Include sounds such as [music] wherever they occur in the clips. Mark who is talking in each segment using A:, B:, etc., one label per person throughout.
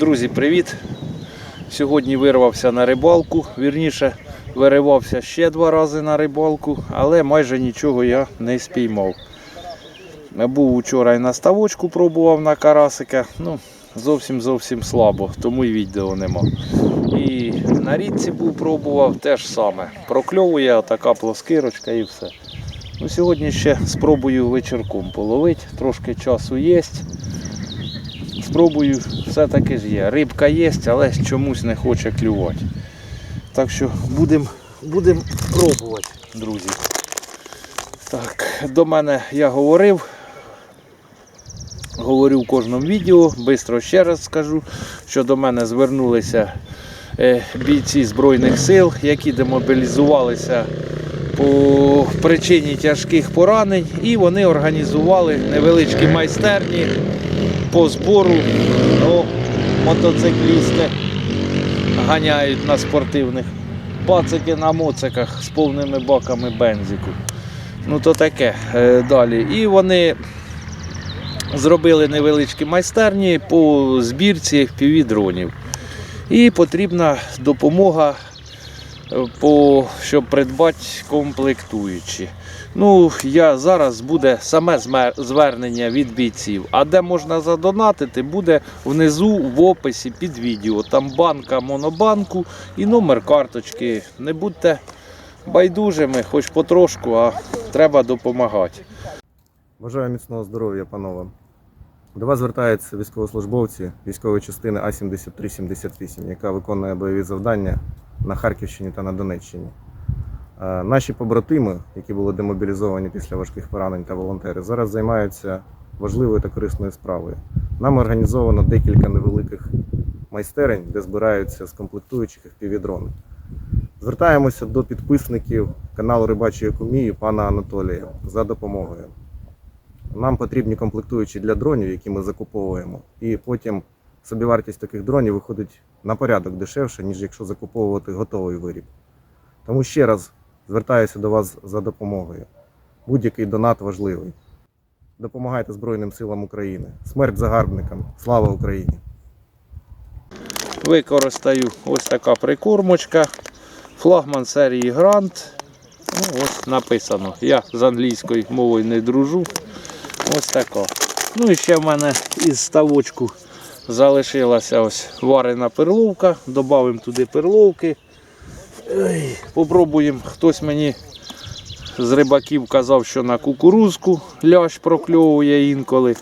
A: Друзі, привіт! Сьогодні вирвався на рибалку. Вірніше, виривався ще два рази на рибалку, але майже нічого я не спіймав. Був вчора і на ставочку пробував на карасика. Ну, зовсім зовсім слабо, тому і відео нема. І на річці був пробував теж саме. Прокльовує така плоскирочка і все. Ну, сьогодні ще спробую вечірком половити, трошки часу є. Спробую, все-таки ж є. Рибка є, але чомусь не хоче клювати. Так що будемо будем пробувати, друзі. Так, до мене я говорив. Говорю в кожному відео, Бистро ще раз скажу, що до мене звернулися е, бійці Збройних сил, які демобілізувалися по причині тяжких поранень, і вони організували невеличкі майстерні по збору ну, мотоциклісти ганяють на спортивних. Пацики на моциках з повними баками бензику. Ну то таке е, далі. І вони зробили невеличкі майстерні по збірці FPV-дронів. І потрібна допомога, е, по, щоб придбати комплектуючі. Ну, я зараз буде саме звернення від бійців. А де можна задонатити, буде внизу в описі під відео. Там банка монобанку і номер карточки. Не будьте байдужими, хоч потрошку, а треба допомагати.
B: Бажаю міцного здоров'я, панове. До вас звертаються військовослужбовці військової частини А-7378, яка виконує бойові завдання на Харківщині та на Донеччині. Е, Наші побратими, які були демобілізовані після важких поранень та волонтери, зараз займаються важливою та корисною справою. Нам організовано декілька невеликих майстерень, де збираються з комплектуючих FPV-дрони. Звертаємося до підписників каналу Рибачої Кумії пана Анатолія за допомогою. Нам потрібні комплектуючі для дронів, які ми закуповуємо, і потім собівартість таких дронів виходить на порядок дешевше, ніж якщо закуповувати готовий виріб. Тому ще раз звертаюся до вас за допомогою. Будь-який донат важливий. Допомагайте Збройним силам України. Смерть загарбникам! Слава Україні!
A: Використаю ось така прикормочка. Флагман серії Грант. Ну, ось написано. Я з англійською мовою не дружу. Ось така. Ну і ще в мене із ставочку залишилася ось варена перловка. Добавимо туди перловки. Попробуємо. Хтось мені з рибаків казав, що на кукурузку лящ прокльовує інколи.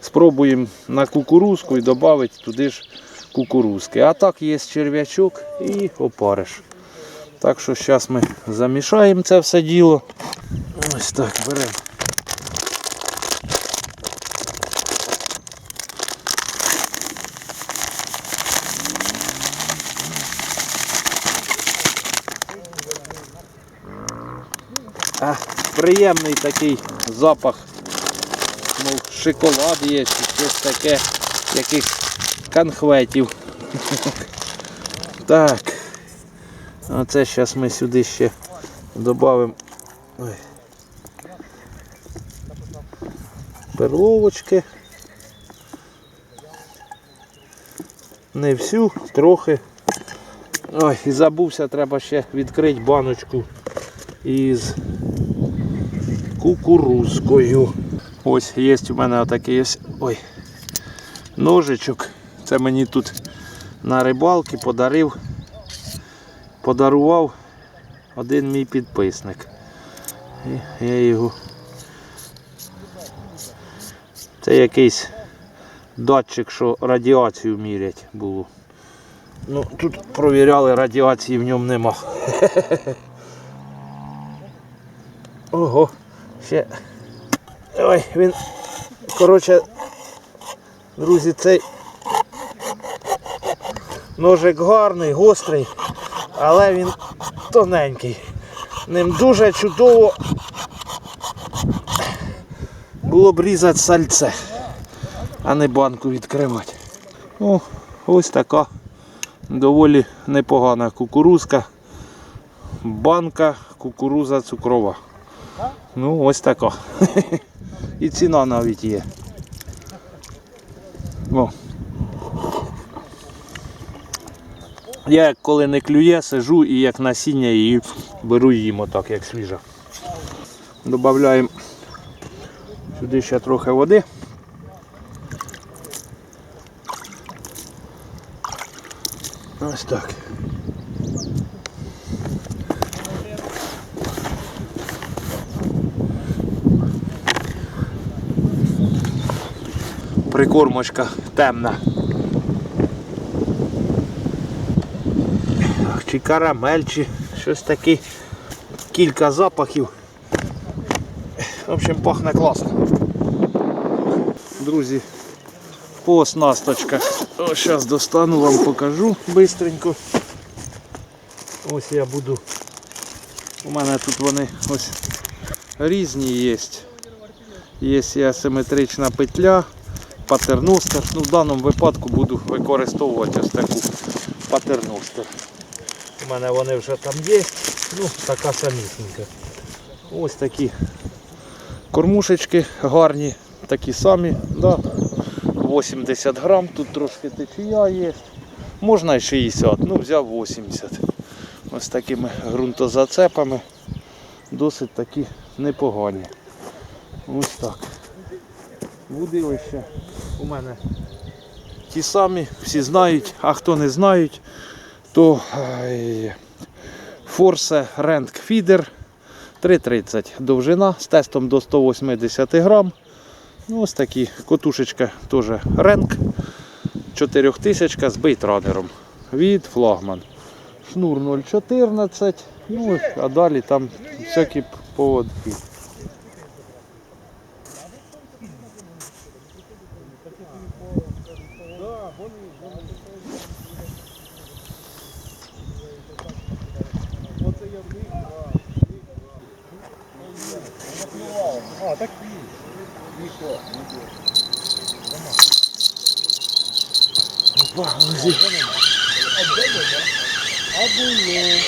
A: Спробуємо на кукурузку і додати туди ж кукурузки. А так є черв'ячок і опариш. Так що зараз ми замішаємо це все діло. Ось так беремо. Приємний такий запах, мов шоколад є чи щось таке, якихось конхветів. Так. Оце зараз ми сюди ще додамо перловочки. Не всю, трохи. Ой, і забувся, треба ще відкрити баночку із кукурузкою. Ось є у мене отакий ось ой, ножичок. Це мені тут на рибалки подарив, подарував один мій підписник. І я його. Це якийсь датчик, що радіацію мірять було. Ну, тут провіряли, радіації в ньому нема. Ого, ще. Ой, він. Коротше, друзі, цей ножик гарний, гострий, але він тоненький. Ним дуже чудово було б різати сальце, а не банку відкривати. О, ось така доволі непогана кукурузка. Банка кукуруза цукрова. Ну, ось така. І ціна навіть є. О. Я як коли не клює, сижу і як насіння її беру їм отак, як свіжа. Добавляємо сюди ще трохи води. Ось так. Прикормочка темна. Чи карамель, чи щось таке. Кілька запахів. В общем, пахне класно. Друзі, по оснасточках. Ось зараз достану, вам покажу бистренько. Ось я буду. У мене тут вони ось різні є. Є асиметрична петля, патерностер. Ну, в даному випадку буду використовувати ось таку патерностер. У мене вони вже там є. Ну, така самісінька. Ось такі кормушечки гарні, такі самі. Да. 80 грам, тут трошки течія є. Можна і 60, ну взяв 80. Ось такими ґрунтозацепами. Досить такі непогані. Ось так. Будилище у мене ті самі, всі знають, а хто не знають, то Force Rank Feeder 3,30 довжина з тестом до 180 грам. Ну, ось такі котушечка теж Rank 4000 з бейтранером від флагман. Шнур 0,14, ну, а далі там всякі поводки.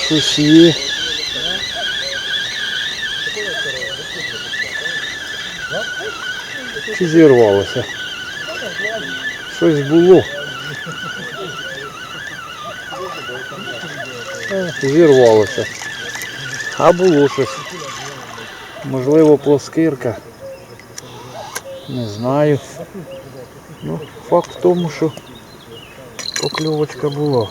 A: Щось є. Чи зірвалося? Щось було. Зірвалося. А було щось. Можливо, плоскирка. Не знаю. Ну, факт в тому, що покльовочка була.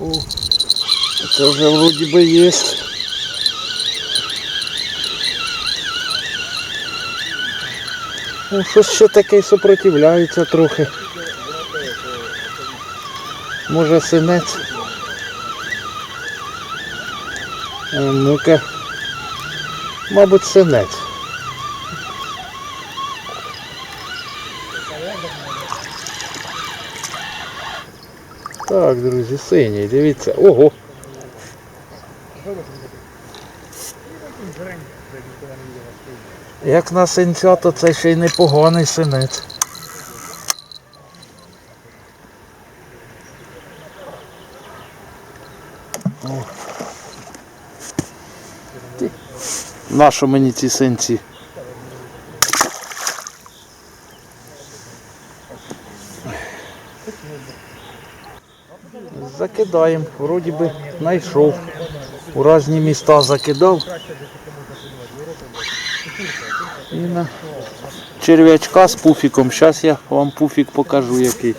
A: О, це вже вроді би є. Ну, щось ще таке й сопротивляється трохи. Може синець. Ну-ка. Мабуть, синець. Так, друзі, синій, дивіться. Ого. Як на синця, то це ще й непоганий синець. Нащо мені ці синці? Закидаємо, вроді би знайшов. У різні міста закидав. І на черв'ячка з пуфіком. Зараз я вам пуфік покажу який.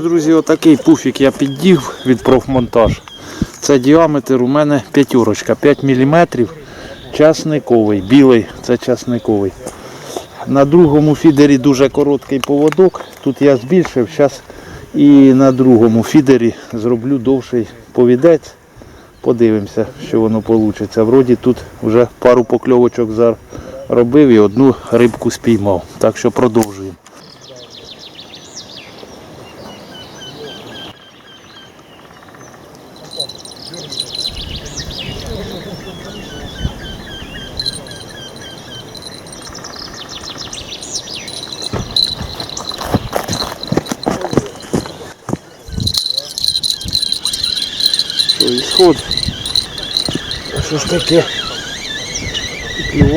A: Друзі, отакий пуфік я піддів від профмонтаж. Це діаметр у мене п'ятюрочка, 5 мм. Часниковий, білий, це часниковий. На другому фідері дуже короткий поводок. Тут я збільшив, зараз і на другому фідері зроблю довший повідець. Подивимося, що воно вийде. Вроді тут вже пару покльовочок заробив і одну рибку спіймав. Так що продовжуємо.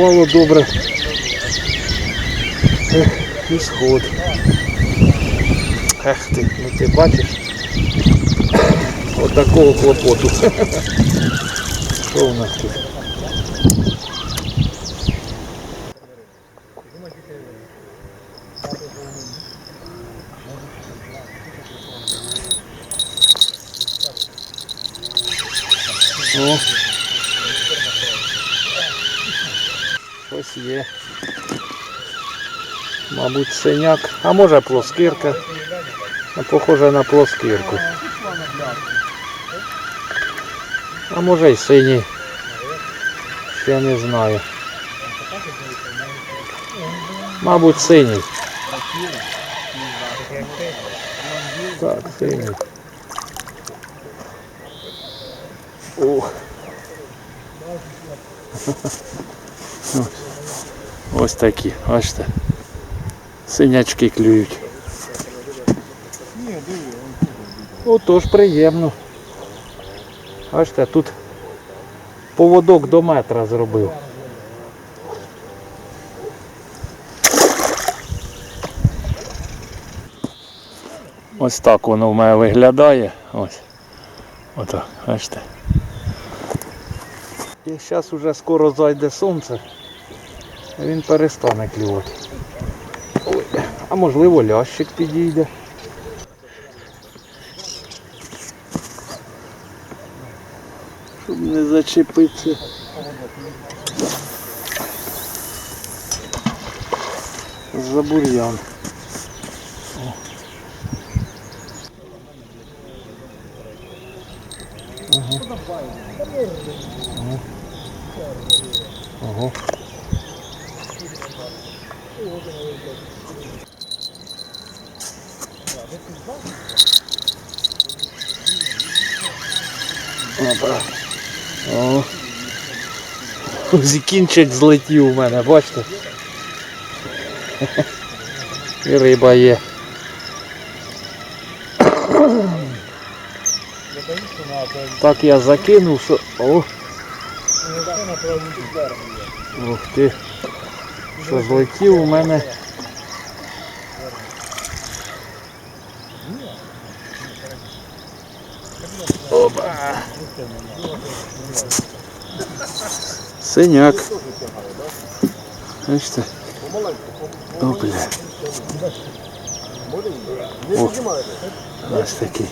A: Клювало добре. Ех, і сход. Ех ти, ну ти бачиш? Отакого клопоту. [laughs] Що у нас тут? О. Є. Мабуть, синяк, а може плоскирка. Похоже на плоскирку. А може й синій. Ще не знаю. Мабуть, синій. Так, синій. Ох. [laughs] Ось. Ось такі, бачите. Синячки клюють. Отож приємно. Бачите, тут поводок до метра зробив. Ось так воно в мене виглядає. Ось. Отак, бачите. І зараз уже скоро зайде сонце, він перестане клювати. А можливо лящик підійде. Щоб не зачепитися. За бур'ян. Ага. Ага. Опа. О. Закінчик злетів у мене, бачите? І риба є. Так я закинув, що. Ух ти. Злетів у мене. Опа. Синяк. Бачите? О, бля. О, ось такий.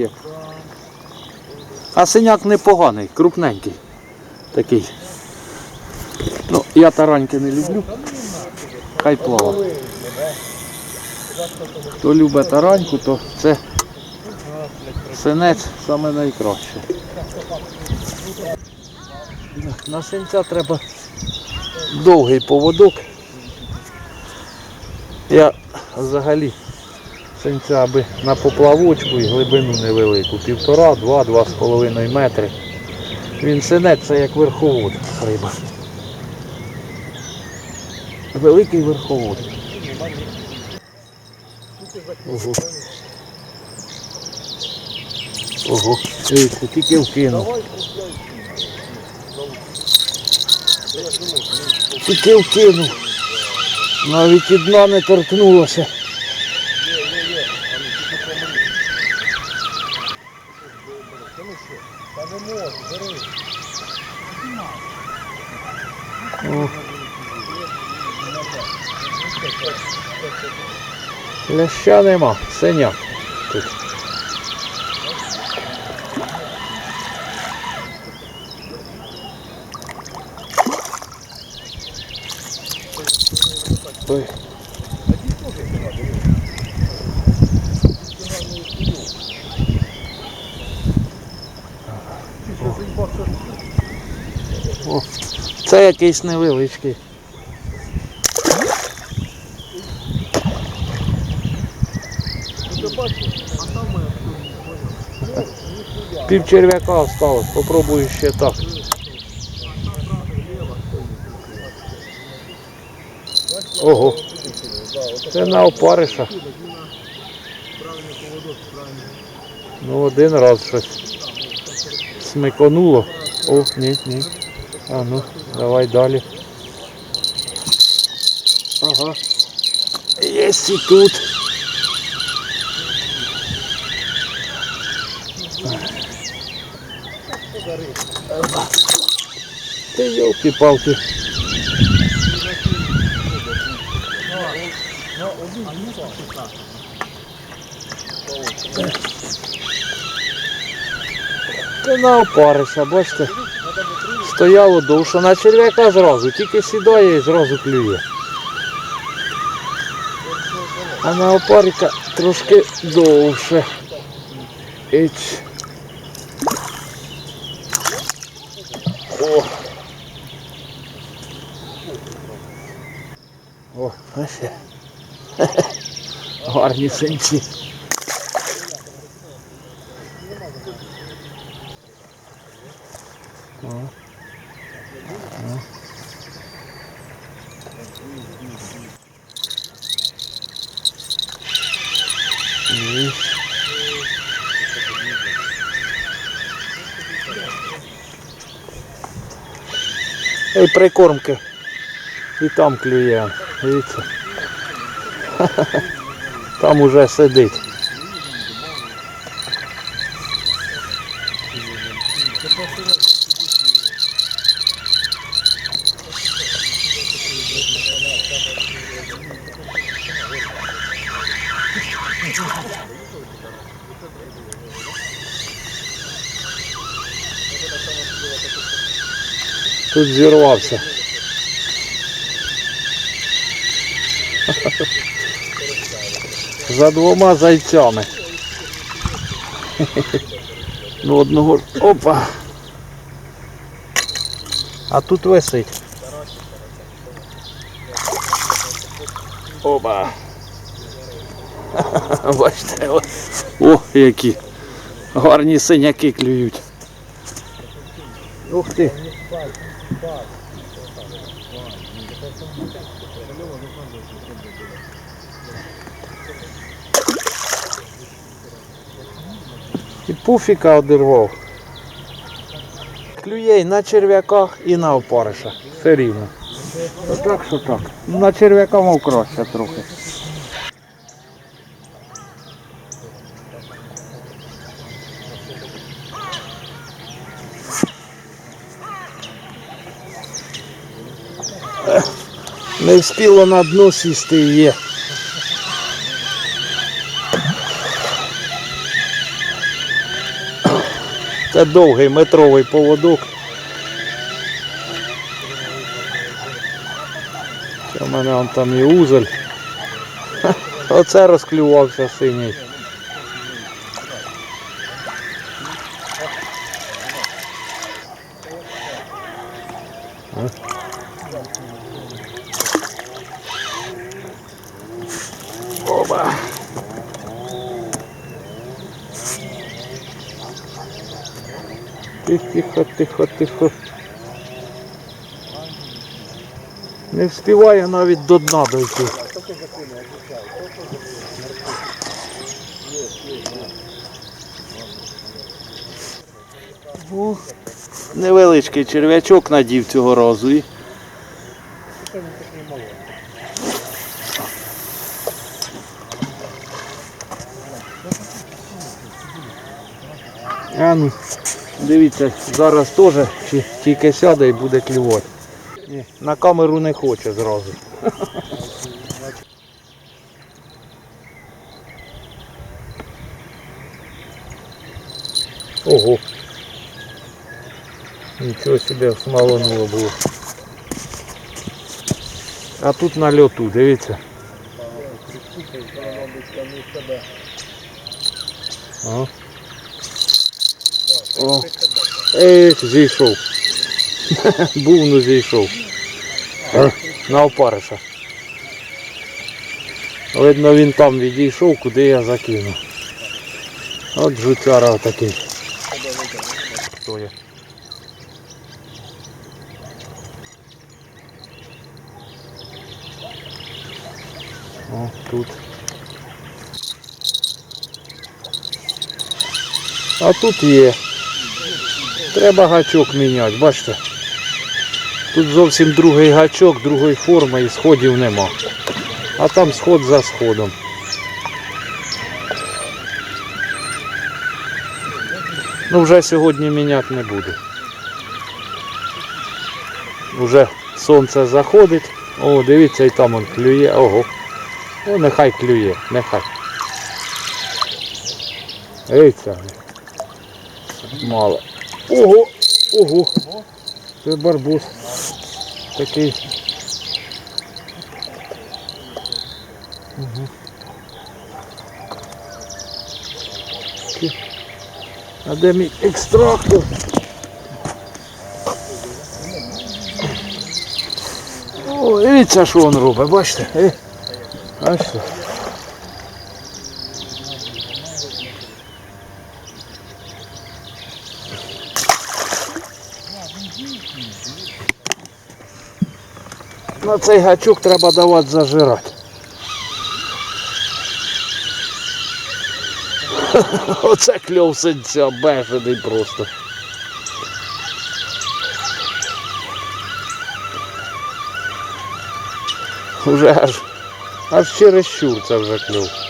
A: [laughs] А синяк непоганий, крупненький. Такий. Ну, я тараньки не люблю. Хай плава. Хто любить тараньку, то це синець саме найкраще. На синця треба довгий поводок. Я взагалі синця аби на поплавочку і глибину невелику. Півтора, два, два з половиною метри. Він синець це як верховод риба. Великий верховод. Ого. Ого. Дивіться, тільки вкинув. Тільки вкинув. Навіть і дна не торкнулося. Ляща нема, синяк тут. Ой. О, це якийсь невеличкий. Пів черв'яка осталось, попробую ще так. Ого. Це на опариша. Ну, один раз щось смиконуло. О, ні, ні. А ну, давай далі. Ага. Є і тут. Ти йолки-палки. Ти на опариша, бачите? Стояло довше на черв'яка зразу, тільки сідає і зразу клює. А на опарика трошки довше. Іч. О, ось. Гарні синці. О. О. Ні. Ей, прикормки. І там клює. Дивіться. Там уже сидить. Тут зірвався. За двома зайцями. Ну одного. Опа. А тут висить. Опа. [laughs] Бачите, о, які гарні синяки клюють. Ух ти. І пуфіка одірвав. Клює і на черв'яках, і на опариша. Все рівно. Отак, що так. На черв'яка мов краще трохи. Не встило на дно сісти є. Це довгий метровий поводок. Це в мене он там і узель. Ха, Оце розклювався синій. Оба. Тихо, тихо, тихо. Не встигає навіть до дна дойти. О, невеличкий черв'ячок надів цього разу і. А ну, дивіться, зараз теж тільки сяде і буде клювати. Ні, на камеру не хоче зразу. Ого. Нічого себе смалонуло було. А тут на льоту, дивіться. О. О. Ех, зійшов. [laughs] Був, ну зійшов. Е, На опариша. Видно, він там відійшов, куди я закинув. От жуцяра такий. Хто є? О, тут. А тут є. Треба гачок міняти, бачите? Тут зовсім другий гачок, другої форми і сходів нема. А там сход за сходом. Ну вже сьогодні міняти не буду. Уже сонце заходить. О, дивіться, і там он клює. Ого. Ну, нехай клює, нехай. Дивіться. Мало. Ого, ого. Це барбус. Такий. А де мій екстрактор? О, дивіться, що він робить, бачите? Е? Бачите? На цей гачок треба давати зажирати. [laughs] Оце кльов синця, бешений просто. Уже аж, аж через щур це вже кльов.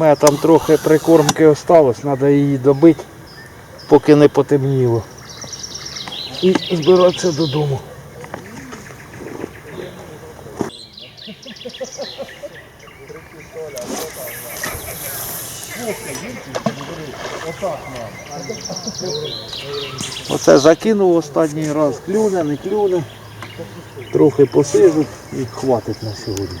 A: Мене там трохи прикормки осталось, треба її добити, поки не потемніло. І збиратися додому. Оце закинув останній раз, клюне, не клюне. Трохи посижу і хватить на сьогодні.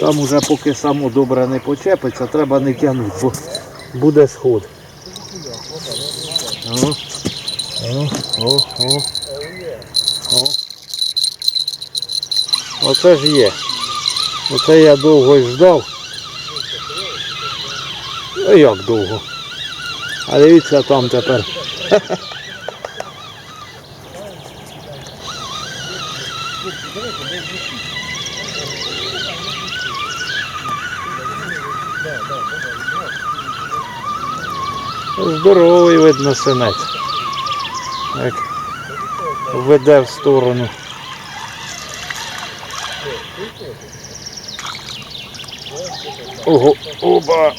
A: там уже поки само добре не почепиться, треба не тягнути, бо буде сход. О, о, о, о. Оце ж є. Оце я довго й ждав. Ну як довго? А дивіться там тепер. [laughs] Здоровий видно синець. Як веде в сторону. Ого, оба!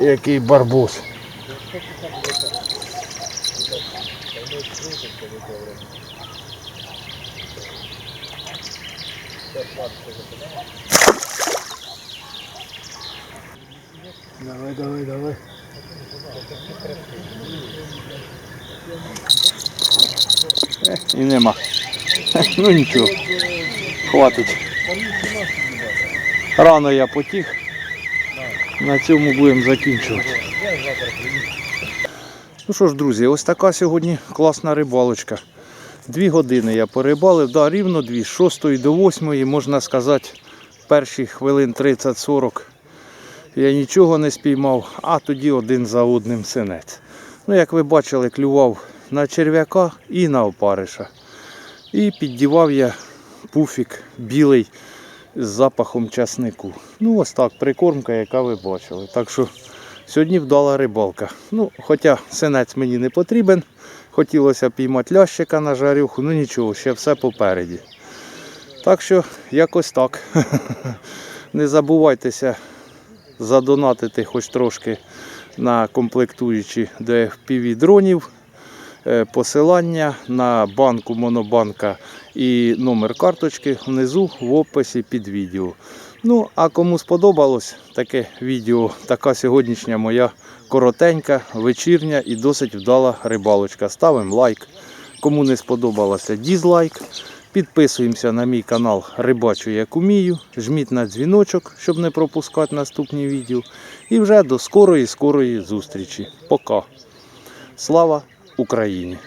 A: Який барбус. Давай, давай, давай. І нема. [laughs] Ну нічого. Хватить. Рано я потіг. На цьому будемо закінчувати. Ну що ж, друзі, ось така сьогодні класна рибалочка. Дві години я порибалив, да, рівно дві, з 6 до 8, можна сказати, перші хвилин 30-40 я нічого не спіймав, а тоді один за одним синець. Ну, як ви бачили, клював на черв'яка і на опариша. І піддівав я пуфік білий з запахом часнику. Ну, ось так, прикормка, яка ви бачили. Так що сьогодні вдала рибалка. Ну, хоча синець мені не потрібен. Хотілося піймати лящика на жарюху, ну нічого, ще все попереді. Так що, якось так. [laughs] Не забувайтеся задонатити хоч трошки на комплектуючі до FPV дронів. Е, Посилання на банку Монобанка і номер карточки внизу в описі під відео. Ну, а кому сподобалось таке відео, така сьогоднішня моя коротенька, вечірня і досить вдала рибалочка. Ставимо лайк. Кому не сподобалося, дізлайк. Підписуємося на мій канал Рибачу як умію. Жміть на дзвіночок, щоб не пропускати наступні відео. І вже до скорої скорої зустрічі. Пока. Слава Україні!